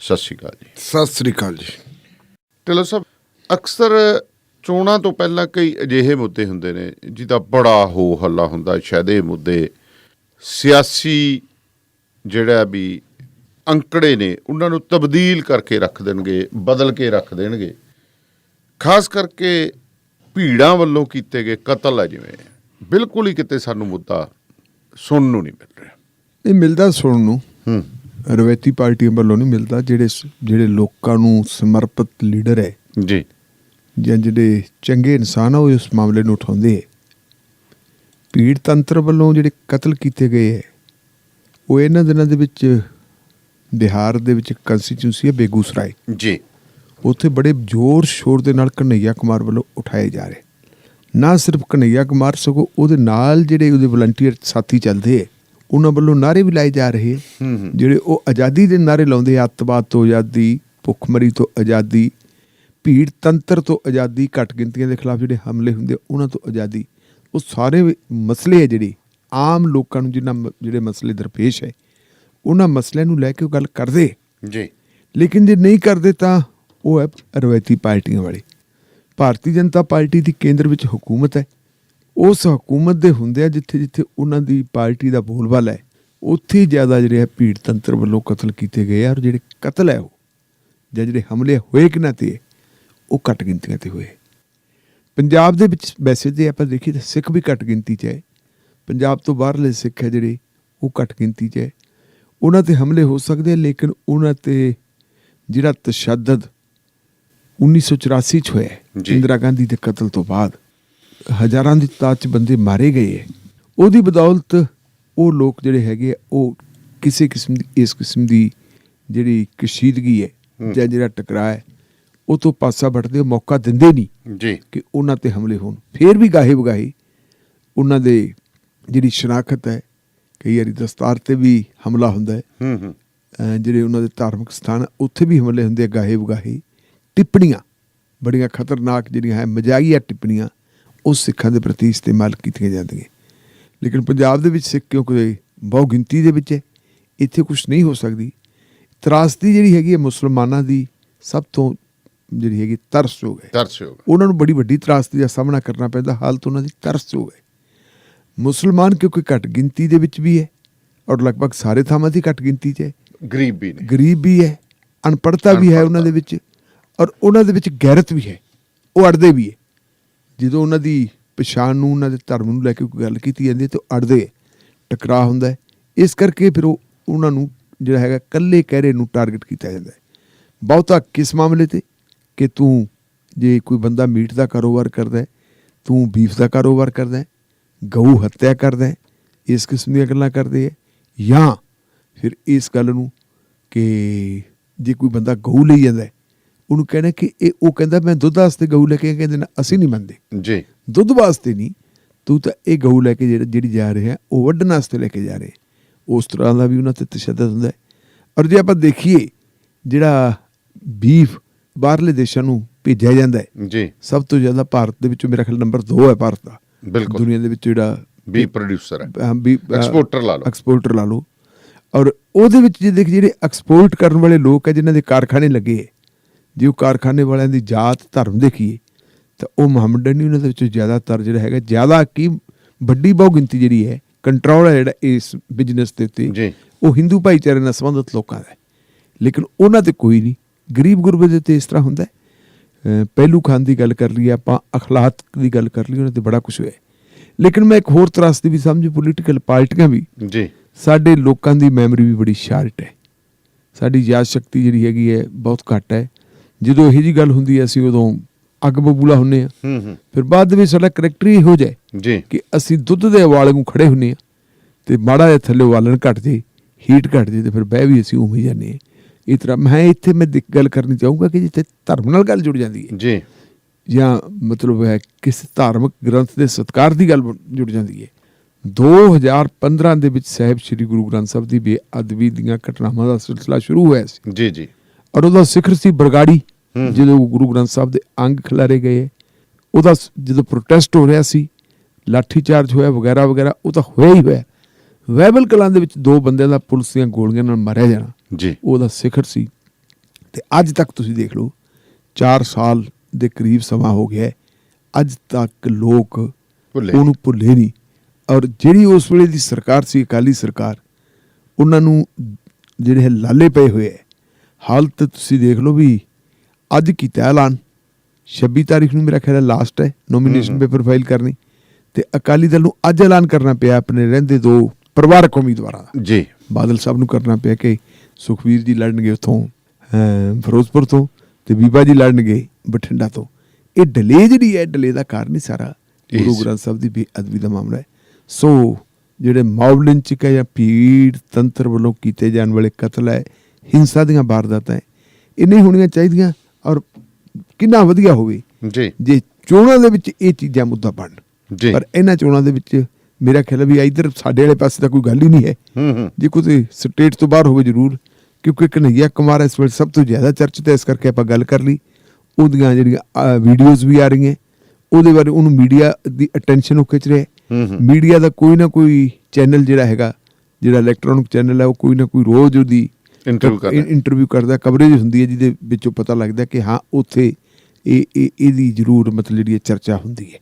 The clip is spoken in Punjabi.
ਸਤਿ ਸ਼੍ਰੀ ਅਕਾਲ ਜੀ। ਸਤਿ ਸ੍ਰੀ ਅਕਾਲ ਜੀ। ਢਿੱਲੋਂ ਸਾਹਿਬ ਅਕਸਰ ਚੋਣਾਂ ਤੋਂ ਪਹਿਲਾਂ ਕਈ ਅਜਿਹੇ ਮੁੱਦੇ ਹੁੰਦੇ ਨੇ ਜਿਹਦਾ ਬੜਾ ਹੋ ਹੱਲਾ ਹੁੰਦਾ ਸ਼ਾਇਦ ਇਹ ਮੁੱਦੇ ਸਿਆਸੀ ਜਿਹੜਾ ਵੀ ਅੰਕੜੇ ਨੇ ਉਹਨਾਂ ਨੂੰ ਤਬਦੀਲ ਕਰਕੇ ਰੱਖ ਦੇਣਗੇ ਬਦਲ ਕੇ ਰੱਖ ਦੇਣਗੇ। ਖਾਸ ਕਰਕੇ ਭੀੜਾਂ ਵੱਲੋਂ ਕੀਤੇ ਗਏ ਕਤਲ ਹੈ ਜਿਵੇਂ ਬਿਲਕੁਲ ਹੀ ਕਿਤੇ ਸਾਨੂੰ ਮੁੱਦਾ ਸੁਣਨ ਨੂੰ ਨਹੀਂ ਮਿਲ ਰਿਹਾ। ਇਹ ਮਿਲਦਾ ਸੁਣਨ ਨੂੰ। ਹੂੰ। ਰਵੈਤੀ ਪਾਰਟੀਆਂ ਵੱਲੋਂ ਨਹੀਂ ਮਿਲਦਾ ਜਿਹੜੇ ਜਿਹੜੇ ਲੋਕਾਂ ਨੂੰ ਸਮਰਪਿਤ ਲੀਡਰ ਹੈ। ਜੀ। ਜਾਂ ਜਿਹੜੇ ਚੰਗੇ ਇਨਸਾਨ ਆ ਉਹ ਇਸ ਮਾਮਲੇ ਨੂੰ ਉਠਾਉਂਦੇ ਹੈ। ਭੀੜ ਤੰਤਰ ਵੱਲੋਂ ਜਿਹੜੇ ਕਤਲ ਕੀਤੇ ਗਏ ਹੈ ਉਹ ਇਹਨਾਂ ਦਿਨਾਂ ਦੇ ਵਿੱਚ ਬਿਹਾਰ ਦੇ ਵਿੱਚ ਕੰਸਟੀਚੂਐਂਸੀ ਹੈ ਬੇਗੂਸਰਾਏ। ਜੀ। ਉੱਥੇ ਬੜੇ ਜ਼ੋਰ ਸ਼ੋਰ ਦੇ ਨਾਲ ਕਨਈਆ ਕੁਮਾਰ ਵੱਲੋਂ ਉਠਾਏ ਜਾ ਰਹੇ। ਨਾ ਸਿਰਫ ਕਨਈਆ ਕੁਮਾਰ ਸਗੋਂ ਉਹਦੇ ਨਾਲ ਜਿਹੜੇ ਉਹਦੇ ਵਲੰਟੀਅਰ ਸਾਥੀ ਚੱਲਦੇ ਹੈ ਉਹਨਾਂ ਵੱਲੋਂ ਨਾਰੇ ਵੀ ਲਾਏ ਜਾ ਰਹੇ ਜਿਹੜੇ ਉਹ ਆਜ਼ਾਦੀ ਦੇ ਨਾਰੇ ਲਾਉਂਦੇ ਆ, ਅੱਤਵਾਦ ਤੋਂ ਆਜ਼ਾਦੀ ਭੁੱਖਮਰੀ ਤੋਂ ਆਜ਼ਾਦੀ ਭੀੜ ਤੰਤਰ ਤੋਂ ਆਜ਼ਾਦੀ ਘੱਟ ਗਿਣਤੀਆਂ ਦੇ ਖਿਲਾਫ ਜਿਹੜੇ ਹਮਲੇ ਹੁੰਦੇ ਉਹਨਾਂ ਤੋਂ ਆਜ਼ਾਦੀ। ਉਹ ਸਾਰੇ ਮਸਲੇ ਆ ਜਿਹੜੇ ਆਮ ਲੋਕਾਂ ਨੂੰ ਜਿਨ੍ਹਾਂ ਜਿਹੜੇ ਮਸਲੇ ਦਰਪੇਸ਼ ਹੈ ਉਹਨਾਂ ਮਸਲਿਆਂ ਨੂੰ ਲੈ ਕੇ ਉਹ ਗੱਲ ਕਰਦੇ ਜੀ। ਲੇਕਿਨ ਜੇ ਨਹੀਂ ਕਰਦੇ ਤਾਂ ਉਹ ਹੈ ਰਵਾਇਤੀ ਪਾਰਟੀਆਂ ਵਾਲੇ। ਭਾਰਤੀ ਜਨਤਾ ਪਾਰਟੀ ਦੀ ਕੇਂਦਰ ਵਿੱਚ ਹਕੂਮਤ ਹੈ। ਉਸ ਹਕੂਮਤ ਦੇ ਹੁੰਦਿਆਂ ਜਿੱਥੇ ਜਿੱਥੇ ਉਹਨਾਂ ਦੀ ਪਾਰਟੀ ਦਾ ਬੋਲਬਾਲਾ ਹੈ ਉੱਥੇ ਹੀ ਜ਼ਿਆਦਾ ਜਿਹੜੇ ਹੈ ਭੀੜ ਤੰਤਰ ਵੱਲੋਂ ਕਤਲ ਕੀਤੇ ਗਏ ਆ ਔਰ ਜਿਹੜੇ ਕਤਲ ਹੈ ਉਹ ਜਾਂ ਜਿਹੜੇ ਹਮਲੇ ਹੋਏ ਕਿ ਨਾ ਤੇ ਉਹ ਘੱਟ ਗਿਣਤੀਆਂ ਤੇ ਹੋਏ। ਪੰਜਾਬ ਦੇ ਵਿੱਚ ਵੈਸੇ ਜੇ ਆਪਾਂ ਦੇਖੀਏ ਤਾਂ ਸਿੱਖ ਵੀ ਘੱਟ ਗਿਣਤੀ 'ਚ ਹੈ। ਪੰਜਾਬ ਤੋਂ ਬਾਹਰਲੇ ਸਿੱਖ ਹੈ ਜਿਹੜੇ ਉਹ ਘੱਟ ਗਿਣਤੀ 'ਚ ਹੈ। ਉਹਨਾਂ ਤੇ ਹਮਲੇ ਹੋ ਸਕਦੇ ਆ ਲੇਕਿਨ ਉਹਨਾਂ ਤੇ ਜਿਹੜਾ ਤਸ਼ੱਦਦ 1984 ਚ ਹੋਇਆ। ਇੰਦਰਾ ਗਾਂਧੀ ਦੇ ਕਤਲ ਤੋਂ ਬਾਅਦ ਹਜ਼ਾਰਾਂ ਦੀ ਤਾਦਾਦ ਚ ਬੰਦੇ ਮਾਰੇ ਗਏ ਹੈ। ਉਹਦੀ ਬਦੌਲਤ ਉਹ ਲੋਕ ਜਿਹੜੇ ਹੈਗੇ ਉਹ ਕਿਸੇ ਕਿਸਮ ਦੀ ਇਸ ਕਿਸਮ ਦੀ ਜਿਹੜੀ ਕਸ਼ੀਦਗੀ ਹੈ ਜਾਂ ਜਿਹੜਾ ਟਕਰਾਅ ਹੈ ਉਹ ਤੋਂ ਪਾਸਾ ਵੱਟਦੇ ਮੌਕਾ ਦਿੰਦੇ ਨਹੀਂ ਜੀ। ਕਿ ਉਹਨਾਂ ਤੇ ਹਮਲੇ ਹੋਣ। ਫੇਰ ਵੀ ਗਾਹੇ ਬਗਾਹੇ ਉਹਨਾਂ ਦੇ ਜਿਹੜੀ ਸ਼ਨਾਖਤ ਹੈ ਕਈ ਵਾਰੀ ਦਸਤਾਰ ਤੇ ਵੀ ਹਮਲਾ ਹੁੰਦਾ ਹੈ। ਹੂੰ ਹੂੰ। ਜਿਹੜੇ ਉਹਨਾਂ ਦੇ ਧਾਰਮਿਕ ਸਥਾਨ ਉੱਥੇ ਵੀ ਹਮਲੇ ਹੁੰਦੇ ਗਾਹੇ ਬਗਾਹੇ ਟਿੱਪਣੀਆਂ ਬੜੀਆਂ ਖਤਰਨਾਕ ਜਿਹੜੀਆਂ ਹੈ ਮਜ਼ਾਕੀਆ ਟਿੱਪਣੀਆਂ। ਉਹ ਸਿੱਖਾਂ ਦੇ ਪ੍ਰਤੀ ਇਸਤੇਮਾਲ ਕੀਤੀਆਂ ਜਾਂਦੀਆਂ। ਲੇਕਿਨ ਪੰਜਾਬ ਦੇ ਵਿੱਚ ਸਿੱਖ ਕਿਉਂਕਿ ਬਹੁ ਗਿਣਤੀ ਦੇ ਵਿੱਚ ਹੈ ਇੱਥੇ ਕੁਝ ਨਹੀਂ ਹੋ ਸਕਦੀ। ਤਰਾਸਦੀ ਜਿਹੜੀ ਹੈਗੀ ਹੈ ਮੁਸਲਮਾਨਾਂ ਦੀ ਸਭ ਤੋਂ ਜਿਹੜੀ ਹੈਗੀ ਤਰਸਯੋਗ ਹੈ। ਦਰਸ਼ਕ ਉਹਨਾਂ ਨੂੰ ਬੜੀ ਵੱਡੀ ਤਰਾਸਦੀ ਦਾ ਸਾਹਮਣਾ ਕਰਨਾ ਪੈਂਦਾ ਹਾਲਤ ਉਹਨਾਂ ਦੀ ਤਰਸਯੋਗ ਹੈ। ਮੁਸਲਮਾਨ ਕਿਉਂਕਿ ਘੱਟ ਗਿਣਤੀ ਦੇ ਵਿੱਚ ਵੀ ਹੈ ਔਰ ਲਗਭਗ ਸਾਰੇ ਥਾਵਾਂ ਦੀ ਘੱਟ ਗਿਣਤੀ 'ਚ ਹੈ। ਗਰੀਬ ਵੀ ਨੇ। ਗਰੀਬ ਵੀ ਹੈ ਅਨਪੜਤਾ ਵੀ ਹੈ ਉਹਨਾਂ ਦੇ ਵਿੱਚ ਔਰ ਉਹਨਾਂ ਦੇ ਵਿੱਚ ਗੈਰਤ ਵੀ ਹੈ ਉਹ ਅੜਦੇ ਵੀ ਹੈ। ਜਦੋਂ ਉਹਨਾਂ ਦੀ ਪਛਾਣ ਨੂੰ ਉਹਨਾਂ ਦੇ ਧਰਮ ਨੂੰ ਲੈ ਕੇ ਕੋਈ ਗੱਲ ਕੀਤੀ ਜਾਂਦੀ ਹੈ ਤਾਂ ਉਹ ਅੜਦੇ ਟਕਰਾਅ ਹੁੰਦਾ ਹੈ। ਇਸ ਕਰਕੇ ਫਿਰ ਉਹ ਉਹਨਾਂ ਨੂੰ ਜਿਹੜਾ ਹੈਗਾ ਕੱਲੇ ਕਹਿਰੇ ਨੂੰ ਟਾਰਗੇਟ ਕੀਤਾ ਜਾਂਦਾ ਹੈ। ਬਹੁਤਾ ਕਿਸ ਮਾਮਲੇ ਤੇ? ਕਿ ਤੂੰ ਜੇ ਕੋਈ ਬੰਦਾ ਮੀਟ ਦਾ ਕਾਰੋਬਾਰ ਕਰਦਾ ਹੈ ਤੂੰ ਬੀਫ ਦਾ ਕਾਰੋਬਾਰ ਕਰਦਾ ਹੈ ਗਊ ਹੱਤਿਆ ਕਰਦਾ ਹੈ ਇਸ ਕਿਸਮ ਦੀਆਂ ਗੱਲਾਂ ਕਰਦੇ ਹੈ ਜਾਂ ਫਿਰ ਇਸ ਗੱਲ ਨੂੰ ਕਿ ਜੇ ਕੋਈ ਬੰਦਾ ਗਊ ਲਈ ਜਾਂਦਾ ਹੈ, ਉਹਨੂੰ ਕਹਿਣਾ ਕਿ ਇਹ ਉਹ ਕਹਿੰਦਾ ਮੈਂ ਦੁੱਧ ਵਾਸਤੇ ਗਊ ਲੈ ਕੇ ਆਇਆ, ਕਹਿੰਦੇ ਨਾ ਅਸੀਂ ਨਹੀਂ ਮੰਨਦੇ। ਜੀ। ਦੁੱਧ ਵਾਸਤੇ ਨਹੀਂ ਤੂੰ ਤਾਂ ਇਹ ਗਊ ਲੈ ਕੇ ਜਿਹੜਾ ਜਾ ਰਿਹਾ ਉਹ ਵੱਢਣ ਵਾਸਤੇ ਲੈ ਕੇ ਜਾ ਰਹੇ। ਉਸ ਤਰ੍ਹਾਂ ਦਾ ਵੀ ਉਹਨਾਂ ਤੇ ਤਸ਼ੱਦਦ ਹੁੰਦਾ ਹੈ। ਔਰ ਜੇ ਆਪਾਂ ਦੇਖੀਏ ਜਿਹੜਾ ਬੀਫ ਬਾਹਰਲੇ ਦੇਸ਼ਾਂ ਨੂੰ ਭੇਜਿਆ ਜਾਂਦਾ ਹੈ ਜੀ। ਸਭ ਤੋਂ ਜ਼ਿਆਦਾ ਭਾਰਤ ਦੇ ਵਿੱਚੋਂ ਮੇਰਾ ਖਿਆਲ ਨੰਬਰ 2 ਹੈ ਭਾਰਤ ਦਾ। ਬਿਲਕੁਲ। ਦੁਨੀਆ ਦੇ ਵਿੱਚ ਜਿਹੜਾ ਵੀ ਪ੍ਰੋਡਿਊਸਰ ਹੈ। ਹਾਂ, ਵੀ Exporter ਲਾ ਲਓ। ਐਕਸਪੋਰਟਰ ਲਾ ਲਓ। ਔਰ ਉਹਦੇ ਵਿੱਚ ਜੇ ਦੇਖ ਜਿਹੜੇ ਐਕਸਪੋਰਟ ਕਰਨ ਵਾਲੇ ਲੋਕ ਹੈ ਜਿਨ੍ਹਾਂ ਦੇ ਕਾਰਖਾਨੇ ਲੱਗੇ ਹੈ ਜੇ ਉਹ ਕਾਰਖਾਨੇ ਵਾਲਿਆਂ ਦੀ ਜਾਤ ਧਰਮ ਦੇਖੀਏ ਤਾਂ ਉਹ ਮੁਹੰਮਦਨ ਨਹੀਂ ਉਹਨਾਂ ਦੇ ਵਿੱਚੋਂ ਜ਼ਿਆਦਾਤਰ ਜਿਹੜਾ ਹੈਗਾ ਜ਼ਿਆਦਾ ਕੀ ਵੱਡੀ ਬਹੁ ਗਿਣਤੀ ਜਿਹੜੀ ਹੈ ਕੰਟਰੋਲ ਹੈ ਜਿਹੜਾ ਇਸ ਬਿਜ਼ਨਸ ਦੇ ਉੱਤੇ ਜੀ। ਉਹ ਹਿੰਦੂ ਭਾਈਚਾਰੇ ਨਾਲ ਸੰਬੰਧਿਤ ਲੋਕਾਂ ਦਾ ਹੈ। ਲੇਕਿਨ ਉਹਨਾਂ ਤੇ ਕੋਈ ਨਹੀਂ। ਗਰੀਬ ਗੁਰਬੇ ਦੇ ਤੇ ਇਸ ਤਰ੍ਹਾਂ ਹੁੰਦਾ ਪਹਿਲੂ ਖਾਨ ਦੀ ਗੱਲ ਕਰ ਲਈ ਆਪਾਂ ਅਖਲਾਕ ਦੀ ਗੱਲ ਕਰ ਲਈ ਉਹਨਾਂ ਤੇ ਬੜਾ ਕੁਝ ਹੋਇਆ ਲੇਕਿਨ ਮੈਂ ਇੱਕ ਹੋਰ ਤਰਾਸਦੀ ਵੀ ਸਮਝੀ ਪੋਲੀਟੀਕਲ ਪਾਰਟੀਆਂ ਵੀ। ਜੀ। ਸਾਡੇ ਲੋਕਾਂ ਦੀ ਮੈਮਰੀ ਵੀ ਬੜੀ ਸ਼ਾਰਟ ਹੈ। ਸਾਡੀ ਯਾਦ ਸ਼ਕਤੀ ਜਿਹੜੀ ਹੈਗੀ ਹੈ ਬਹੁਤ ਘੱਟ ਹੈ। ਜਦੋਂ ਇਹੋ ਜੀ ਗੱਲ ਹੁੰਦੀ ਹੈ ਅਸੀਂ ਉਦੋਂ ਅੱਗ ਬਬੂਲਾ ਹੁੰਨੇ ਆ। ਹੂੰ ਹੂੰ। ਫਿਰ ਬਾਅਦ ਦੇ ਵਿੱਚ ਸਾਡਾ ਕਰੈਕਟਰ ਹੀ ਹੋ ਜਾਏ ਜੀ। ਕਿ ਅਸੀਂ ਦੁੱਧ ਦੇ ਉਵਾਲੇ ਨੂੰ ਖੜੇ ਹੁੰਨੇ ਆ ਤੇ ਮਾੜਾ ਜਿਹਾ ਥੱਲੇ ਉਵਾਲਣ ਘਟ ਜੇ ਹੀਟ ਘਟ ਜੇ ਤੇ ਫਿਰ ਬਹਿ ਵੀ ਅਸੀਂ ਉਵੇਂ ਜਾਂਦੇ ਹਾਂ ਇਸ ਤਰ੍ਹਾਂ ਮੈਂ ਇੱਥੇ ਮੈਂ ਗੱਲ ਕਰਨੀ ਚਾਹੂੰਗਾ ਕਿ ਜਿੱਥੇ ਧਰਮ ਨਾਲ ਗੱਲ ਜੁੜ ਜਾਂਦੀ ਹੈ ਜੀ। ਜਾਂ ਮਤਲਬ ਹੈ ਕਿਸੇ ਧਾਰਮਿਕ ਗ੍ਰੰਥ ਦੇ ਸਤਕਾਰ ਦੀ ਗੱਲ ਜੁੜ ਜਾਂਦੀ ਹੈ। 2015 ਦੇ ਵਿੱਚ ਸਾਹਿਬ ਸ੍ਰੀ ਗੁਰੂ ਗ੍ਰੰਥ ਸਾਹਿਬ ਦੀ ਬੇਅਦਬੀ ਦੀਆਂ ਘਟਨਾਵਾਂ ਦਾ ਸਿਲਸਿਲਾ ਸ਼ੁਰੂ ਹੋਇਆ ਸੀ। ਜੀ ਜੀ। ਔਰ ਉਹਦਾ ਸਿਖਰ ਸੀ ਬਰਗਾੜੀ। ਜਦੋਂ ਗੁਰੂ ਗ੍ਰੰਥ ਸਾਹਿਬ ਦੇ ਅੰਗ ਖਿਲਾਰੇ ਗਏ ਉਹਦਾ ਜਦੋਂ ਪ੍ਰੋਟੈਸਟ ਹੋ ਰਿਹਾ ਸੀ ਲਾਠੀ ਚਾਰਜ ਹੋਇਆ ਵਗੈਰਾ ਵਗੈਰਾ ਉਹ ਤਾਂ ਹੋਇਆ ਹੀ ਹੋਇਆ। ਵੈਬਲ ਕਲਾਂ ਦੇ ਵਿੱਚ ਦੋ ਬੰਦਿਆਂ ਦਾ ਪੁਲਿਸ ਦੀਆਂ ਗੋਲੀਆਂ ਨਾਲ ਮਾਰਿਆ ਜਾਣਾ ਜੀ। ਉਹਦਾ ਸਿਖਰ ਸੀ। ਤੇ ਅੱਜ ਤੱਕ ਤੁਸੀਂ ਦੇਖ ਲਓ 4 ਸਾਲ ਦੇ ਕਰੀਬ ਸਮਾਂ ਹੋ ਗਿਆ। ਅੱਜ ਤੱਕ ਲੋਕ ਉਹਨੂੰ ਭੁੱਲੇ ਨਹੀਂ। ਔਰ ਜਿਹੜੀ ਉਸ ਵੇਲੇ ਦੀ ਸਰਕਾਰ ਸੀ ਅਕਾਲੀ ਸਰਕਾਰ ਉਹਨਾਂ ਨੂੰ ਜਿਹੜੇ ਲਾਲੇ ਪਏ ਹੋਏ ਹੈ ਹਾਲਤ ਤੁਸੀਂ ਦੇਖ ਲਓ ਵੀ ਅੱਜ ਕੀਤਾ ਐਲਾਨ। 26 ਤਾਰੀਖ ਨੂੰ ਮੇਰਾ ਖਿਆਲ ਹੈ ਲਾਸਟ ਹੈ। ਨੋਮੀਨੇਸ਼ਨ। ਪੇਪਰ ਫਾਈਲ ਕਰਨੀ। ਤੇ ਅਕਾਲੀ ਦਲ ਨੂੰ ਅੱਜ ਐਲਾਨ ਕਰਨਾ ਪਿਆ ਆਪਣੇ ਰਹਿੰਦੇ ਦੋ ਪਰਿਵਾਰਕ ਉਮੀਦਵਾਰਾਂ ਦਾ। ਜੀ। ਬਾਦਲ ਸਾਹਿਬ ਨੂੰ ਕਰਨਾ ਪਿਆ ਕਿ ਸੁਖਵੀਰ ਜੀ ਲੜਨਗੇ ਉਥੋਂ ਫਿਰੋਜ਼ਪੁਰ ਤੋਂ ਤੇ ਬੀਬਾ ਜੀ ਲੜਨਗੇ ਬਠਿੰਡਾ ਤੋਂ। ਇਹ ਡਿਲੇ ਜਿਹੜੀ ਹੈ ਡਿਲੇ ਦਾ ਕਾਰਨ ਹੀ ਸਾਰਾ ਗੁਰੂ ਗ੍ਰੰਥ ਸਾਹਿਬ ਦੀ ਬੇਅਦਬੀ ਦਾ ਮਾਮਲਾ ਹੈ। ਸੋ ਜਿਹੜੇ ਮੌਬ ਲਿੰਚਿੰਗ ਹੈ ਜਾਂ ਭੀੜ ਤੰਤਰ ਵੱਲੋਂ ਕੀਤੇ ਜਾਣ ਵਾਲੇ ਕਤਲ ਹੈ ਹਿੰਸਾ ਦੀਆਂ ਵਾਰਦਾਤਾਂ ਇਹ ਨਹੀਂ ਹੋਣੀਆਂ ਚਾਹੀਦੀਆਂ। ਕਿੰਨਾ ਵਧੀਆ ਹੋਵੇ। ਜੀ। ਜੇ ਚੋਣਾਂ ਦੇ ਵਿੱਚ ਇਹ ਚੀਜ਼ਾਂ ਮੁੱਦਾ ਬਣ ਜੀ। ਪਰ ਇਹਨਾਂ ਚੋਣਾਂ ਦੇ ਵਿੱਚ ਮੇਰਾ ਖਿਆਲ ਵੀ ਇਧਰ ਸਾਡੇ ਵਾਲੇ ਪਾਸੇ ਤਾਂ ਕੋਈ ਗੱਲ ਹੀ ਨਹੀਂ ਹੈ। ਹੂੰ ਜੇ ਕੋਈ ਸਟੇਟ ਤੋਂ ਬਾਹਰ ਹੋਵੇ ਜ਼ਰੂਰ ਕਿਉਂਕਿ ਕਨਈਆ ਕੁਮਾਰ ਇਸ ਵੇਲੇ ਸਭ ਤੋਂ ਜ਼ਿਆਦਾ ਚਰਚਿਤ ਹੈ ਇਸ ਕਰਕੇ ਆਪਾਂ ਗੱਲ ਕਰ ਲਈ। ਉਹਦੀਆਂ ਜਿਹੜੀਆਂ ਵੀਡੀਓਜ਼ ਵੀ ਆ ਰਹੀਆਂ। ਉਹਦੇ ਬਾਰੇ ਉਹਨੂੰ ਮੀਡੀਆ ਦੀ ਅਟੈਂਸ਼ਨ ਉਹ ਖਿੱਚ ਰਿਹਾ ਮੀਡੀਆ ਦਾ ਕੋਈ ਨਾ ਕੋਈ ਚੈਨਲ ਜਿਹੜਾ ਹੈਗਾ ਜਿਹੜਾ ਇਲੈਕਟ੍ਰੋਨਿਕ ਚੈਨਲ ਹੈ ਉਹ ਕੋਈ ਨਾ ਕੋਈ ਰੋਜ਼ ਉਹਦੀ। ਇੰਟਰਵਿਊ ਕਰਦਾ ਕਵਰੇਜ ਹੁੰਦੀ ਹੈ ਜਿਹਦੇ ਵਿੱਚੋਂ ਪਤਾ ਲੱਗਦਾ ਕਿ ਹਾਂ ਉੱਥੇ ਇਹ ਇਹ ਇਹਦੀ ਜ਼ਰੂਰ ਮਤਲਬ ਜਿਹੜੀ ਹੈ ਚਰਚਾ ਹੁੰਦੀ ਹੈ।